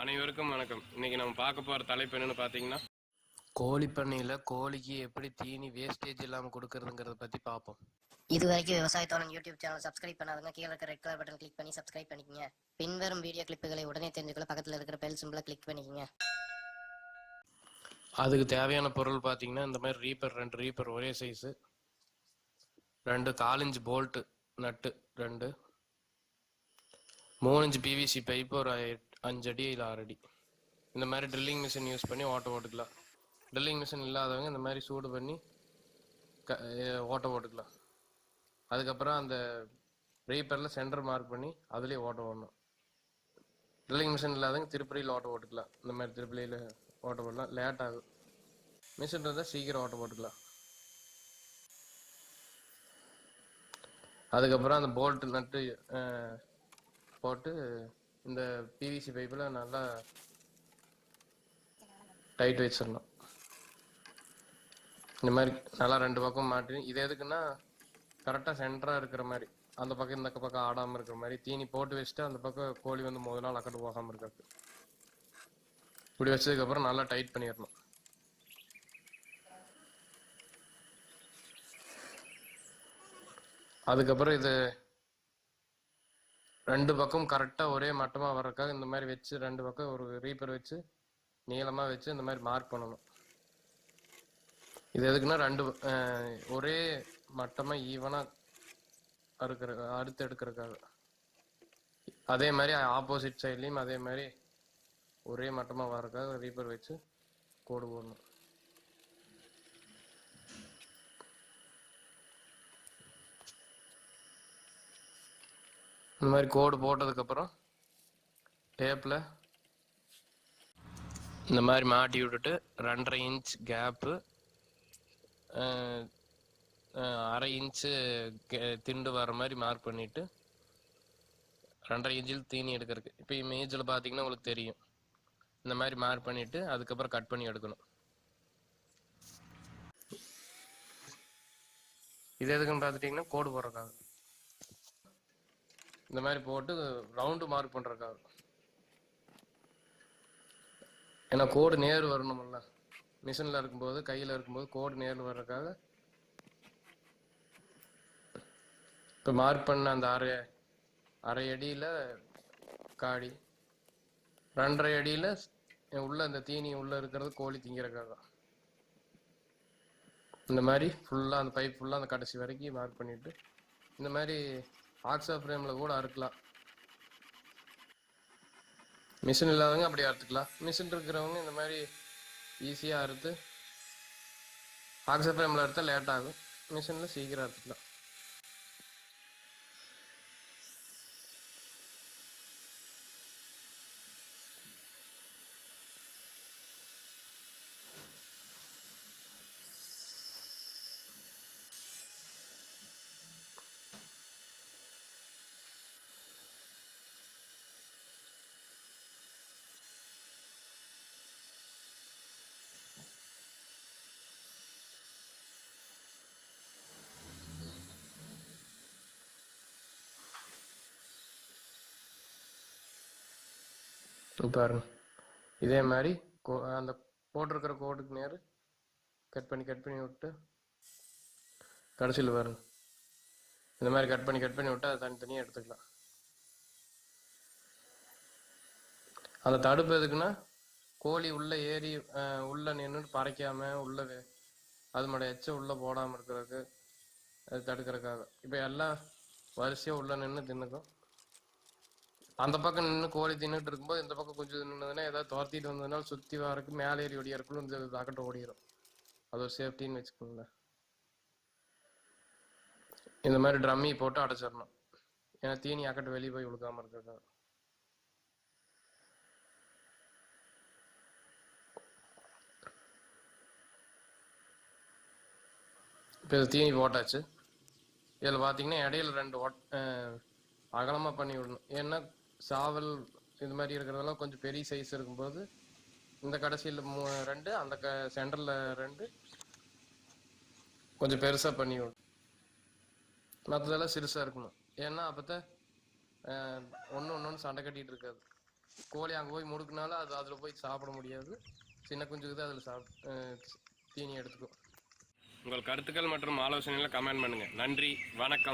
அனைவருக்கும் வணக்கம். இன்னைக்கு நம்ம பார்க்க போற தலைப்பு என்னன்னு பார்த்தீங்கன்னா கோழி பண்ணையில் கோழிக்கு எப்படி தீனி வேஸ்டேஜ் இல்லாமல் கொடுக்கறதுங்கிறத பற்றி பார்ப்போம். இது வரைக்கும் விவசாயத்தோழன் யூடியூப் சேனல் சப்ஸ்கிரைப் பண்ணாதவங்க கீழே இருக்க ரெட் கலர் பட்டன் கிளிக் பண்ணி சப்ஸ்கிரைப் பண்ணிக்கங்க. பின்வரும் வீடியோ கிளிப்புகளை உடனே தெரிஞ்சுக்கொள்ள பக்கத்தில் இருக்கிற பெல் சிம்பிளை கிளிக் பண்ணிக்கங்க. அதுக்கு தேவையான பொருள் பார்த்தீங்கன்னா இந்த மாதிரி ரீப்பர் ரெண்டு ரீப்பர் ஒரே சைஸு ரெண்டு காலிஞ்சு போல்ட்டு நட்டு ரெண்டு மூணு இன்ச் பிவிசி பைப்பு ஒரு அஞ்சு அடி இல்லை ஆறு அடி இந்த மாதிரி ட்ரில்லிங் மிஷின் யூஸ் பண்ணி ஓட்ட ஓட்டுக்கலாம். ட்ரில்லிங் மிஷின் இல்லாதவங்க இந்த மாதிரி சூடு பண்ணி க ஓட்ட ஓட்டுக்கலாம். அதுக்கப்புறம் அந்த ரீப்பரில் சென்டர் மார்க் பண்ணி அதுலேயே ஓட்ட ஓடணும் ட்ரில்லிங் மிஷின் இல்லாதவங்க திருப்பதியில் ஓட்ட ஓட்டுக்கலாம். இந்த மாதிரி திருப்பதியில் ஓட்ட ஓடலாம் லேட் ஆகும். மிஷின் இருந்தால் சீக்கிரம் ஓட்ட போட்டுக்கலாம் அதுக்கப்புறம் அந்த போல்ட் நட்டு போட்டு இந்த பிவிசி பைப்பில் நல்லா டைட் வச்சிடணும். இந்த மாதிரி நல்லா ரெண்டு பக்கம் மாட்டி இது எதுக்குன்னா கரெக்டாக சென்டராக இருக்கிற மாதிரி அந்த பக்கம் இந்த பக்கம் ஆடாமல் இருக்கிற மாதிரி தீனி போட்டு வச்சுட்டு அந்த பக்கம் கோழி வந்து முதல் நாள் அக்கட்டு போகாமல் இருக்கிறது இப்படி வச்சதுக்கப்புறம் நல்லா டைட் பண்ணிடணும். அதுக்கப்புறம் இது ரெண்டு பக்கம் கரெக்டாக ஒரே மட்டமாக வர்றதுக்காக இந்த மாதிரி வச்சு ரெண்டு பக்கம் ஒரு ரீப்பர் வச்சு நீளமாக வச்சு இந்த மாதிரி மார்க் பண்ணணும். இது எதுக்குன்னா ரெண்டு ஒரே மட்டமாக ஈவனாக அறுக்கிற அறுத்து எடுக்கிறதுக்காக. அதே மாதிரி ஆப்போசிட் சைட்லேயும் அதே மாதிரி ஒரே மட்டமாக வரக்காக ரீப்பர் வச்சு கோடு போடணும். இந்த மாதிரி கோடு போட்டதுக்கப்புறம் டேப்பில் இந்த மாதிரி மாட்டி விட்டுட்டு ரெண்டரை இன்ச் கேப்பு அரை இன்ச்சு திண்டு வர மாதிரி மார்க் பண்ணிவிட்டு ரெண்டரை இன்ச்சில் தீனி எடுக்கிறதுக்கு. இப்போ இமேஜில் பார்த்தீங்கன்னா உங்களுக்கு தெரியும். இந்த மாதிரி மார்க் பண்ணிவிட்டு அதுக்கப்புறம் கட் பண்ணி எடுக்கணும். இது எதுக்குன்னு பார்த்துட்டிங்கன்னா கோடு போடுறதுக்காக. இந்த மாதிரி போட்டு ரவுண்டு மார்க் பண்ணுறதுக்காக ஏன்னா கோடு நேர் வரணும்ல. மிஷினில் இருக்கும்போது கையில் இருக்கும்போது கோடு நேர் வர்றதுக்காக இப்போ மார்க் பண்ண அந்த அரை அரை அடியில் காடி ரெண்டரை அடியில் உள்ள அந்த தீனி உள்ள இருக்கிறது கோழி திங்கிறக்காக இந்த மாதிரி ஃபுல்லாக அந்த பைப் ஃபுல்லாக அந்த கடைசி வரைக்கும் மார்க் பண்ணிட்டு இந்த மாதிரி ஆக்ஸா ஃப்ரேமில் கூட அறுக்கலாம். மிஷின் இல்லாதவங்க அப்படி அறுத்துக்கலாம். மிஷின் இருக்கிறவங்க இந்த மாதிரி ஈஸியாக அறுத்து ஆக்ஸா ஃப்ரேமில் அறுத்தால் லேட் ஆகும். மிஷினில் சீக்கிரம் அறுத்துக்கலாம். சூப்பர் இதே மாதிரி கோ- அந்த போட்டிருக்கிற கோடுக்கு நேர் கட் பண்ணி கட் பண்ணி விட்டு கடைசியில் பாருங்க. இந்த மாதிரி கட் பண்ணி கட் பண்ணி விட்டு அதை தனித்தனியாக எடுத்துக்கலாம். அந்த தடுப்பு எதுக்குன்னா கோழி உள்ள ஏறி உள்ள நின்று பறைக்காம உள்ள வே- அது எச்ச உள்ள போடாமல் இருக்கிறதுக்கு அது தடுக்கிறதுக்காக. இப்போ எல்லாம் வரிசையாக உள்ள நின்று தின்னுக்கும். அந்த பக்கம் நின்று கோழி தின்னுட்டு இருக்கும்போது இந்த பக்கம் கொஞ்சம் நின்றுதுன்னா ஏதாவது துரத்திட்டு வந்ததுனால சுற்றி வரக்கு மேலே ஏறி ஒடியாருக்குள்ள இந்த அக்கட்ட ஓடிடும் அது ஒரு சேஃப்டின்னு வச்சுக்கோங்களேன். இந்த மாதிரி ட்ரம்மி போட்டு அடைச்சிடணும். ஏன்னா தீனி அக்கட்டு வெளியே போய் விழுக்காம இருக்கிறதா இப்போ இது தீனி போட்டாச்சு. இதில் பார்த்தீங்கன்னா இடையில ரெண்டு ஒட் அகலமாக பண்ணி விடணும். ஏன்னா சாவல் இது மாதிரி இருக்கிறதெல்லாம் கொஞ்சம் பெரிய சைஸ் இருக்கும்போது இந்த கடைசியில் மூ ரெண்டு அந்த க சென்டரில் ரெண்டு கொஞ்சம் பெருசாக பண்ணி விடும் மற்றதெல்லாம் சிறுசாக இருக்கணும். ஏன்னா அப்போ ஒன்று ஒன்று ஒன்று சண்டை கட்டிகிட்டு இருக்காது. கோழி அங்கே போய் முடுக்குனாலும் அது அதில் போய் சாப்பிட முடியாது. சின்ன குஞ்சுக்கு தான் அதில் சாப் தீனி எடுத்துக்கும். உங்கள் கருத்துக்கள் மற்றும் ஆலோசனைகளை கமெண்ட் பண்ணுங்கள் நன்றி வணக்கம்.